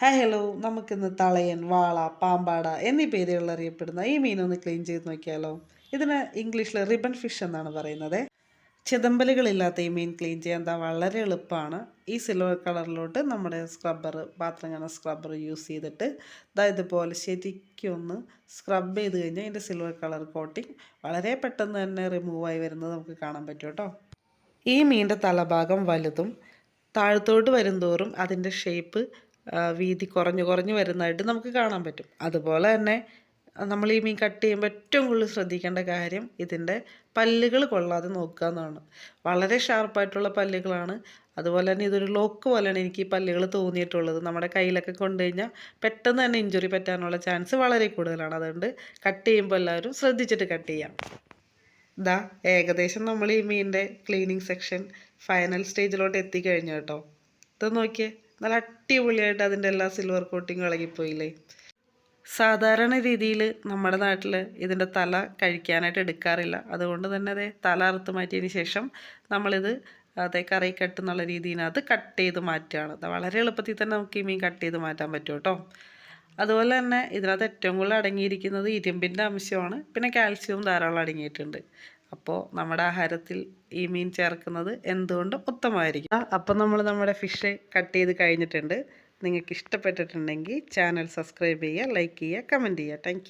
Hi hello നമുക്കിന്ന് തളയൻ വാള പാമ്പാട എന്നീ പേരുകളിൽ അറിയപ്പെടുന്ന ഈ മീനൊന്ന് ക്ലീൻ ചെയ്ത് നോക്കിയാലോ? ഇതിന് ഇംഗ്ലീഷിൽ റിബൺ ഫിഷ് എന്നാണ് പറയുന്നത്. ചിതമ്പലുകളില്ലാത്ത ഈ മീൻ ക്ലീൻ ചെയ്യാൻ വളരെ എളുപ്പമാണ്. ഈ സിൽവർ കളറിലോട്ട് നമ്മുടെ സ്ക്രബ്ബർ പാത്രം കാണുന്ന സ്ക്രബ്ബർ യൂസ് ചെയ്തിട്ട് ഇതാ ഇതുപോലെ ശരിക്കും ഒന്ന് സ്ക്രബ് ചെയ്ത് കഴിഞ്ഞാൽ ഇതിന്റെ സിൽവർ കളർ കോട്ടിങ് വളരെ പെട്ടെന്ന് തന്നെ റിമൂവായി വരുന്നത് നമുക്ക് കാണാൻ പറ്റും കേട്ടോ. ഈ മീനിന്റെ തലഭാഗം വലുതും താഴത്തോട്ട് വരുംതോറും അതിന്റെ ഷേപ്പ് വീതി കുറഞ്ഞു കുറഞ്ഞു വരുന്നതായിട്ട് നമുക്ക് കാണാൻ പറ്റും. അതുപോലെ തന്നെ നമ്മൾ ഈ മീൻ കട്ട് ചെയ്യുമ്പോൾ ഏറ്റവും കൂടുതൽ ശ്രദ്ധിക്കേണ്ട കാര്യം ഇതിന്റെ പല്ലുകൾ കൊള്ളാതെ നോക്കുക എന്നാണ് വളരെ ഷാർപ്പായിട്ടുള്ള പല്ലുകളാണ്. അതുപോലെ തന്നെ ഇതൊരു ലോക്ക് പോലെയാണ് എനിക്ക് ഈ പല്ലുകൾ തോന്നിയിട്ടുള്ളത്. നമ്മുടെ കയ്യിലൊക്കെ കൊണ്ടു കഴിഞ്ഞാൽ പെട്ടെന്ന് തന്നെ ഇഞ്ചുറി പറ്റാനുള്ള ചാൻസ് വളരെ കൂടുതലാണ്. അതുകൊണ്ട് കട്ട് ചെയ്യുമ്പോൾ എല്ലാവരും ശ്രദ്ധിച്ചിട്ട് കട്ട് ചെയ്യാം. ഇതാ ഏകദേശം നമ്മൾ ഈ മീനിന്റെ ക്ലീനിങ് സെക്ഷൻ ഫൈനൽ സ്റ്റേജിലോട്ട് എത്തിക്കഴിഞ്ഞു കേട്ടോ. ഇത് നോക്കിയേ. നല്ല അടിപൊളിയായിട്ട് അതിന്റെ എല്ലാ സിൽവർ കോട്ടിങ് ഇളകിപ്പോയില്ലേ? സാധാരണ രീതിയിൽ നമ്മുടെ നാട്ടിൽ ഇതിന്റെ തല കഴിക്കാനായിട്ട് എടുക്കാറില്ല. അതുകൊണ്ട് തന്നെ അതെ തല അറുത്ത് മാറ്റിയതിന് ശേഷം നമ്മളിത് അതേ കറി കട്ട് എന്നുള്ള രീതിയിനകത്ത് കട്ട് ചെയ്ത് മാറ്റുകയാണ്. വളരെ എളുപ്പത്തിൽ തന്നെ നമുക്ക് ഈ മീൻ കട്ട് ചെയ്ത് മാറ്റാൻ പറ്റും കേട്ടോ. അതുപോലെ തന്നെ ഇതിനകത്ത് ഏറ്റവും കൂടുതൽ അടങ്ങിയിരിക്കുന്നത് ഇരുമ്പിന്റെ അംശമാണ്. പിന്നെ കാൽസ്യവും ധാരാളം അടങ്ങിയിട്ടുണ്ട്. അപ്പോൾ നമ്മുടെ ആഹാരത്തിൽ ഈ മീൻ ചേർക്കുന്നത് എന്തുകൊണ്ടും ഉത്തമമായിരിക്കും. അപ്പോൾ നമ്മൾ നമ്മുടെ ഫിഷ് കട്ട് ചെയ്ത് കഴിഞ്ഞിട്ടുണ്ട്. നിങ്ങൾക്ക് ഇഷ്ടപ്പെട്ടിട്ടുണ്ടെങ്കിൽ ചാനൽ സബ്സ്ക്രൈബ് ചെയ്യുക ലൈക്ക് ചെയ്യുക കമന്റ് ചെയ്യുക. താങ്ക്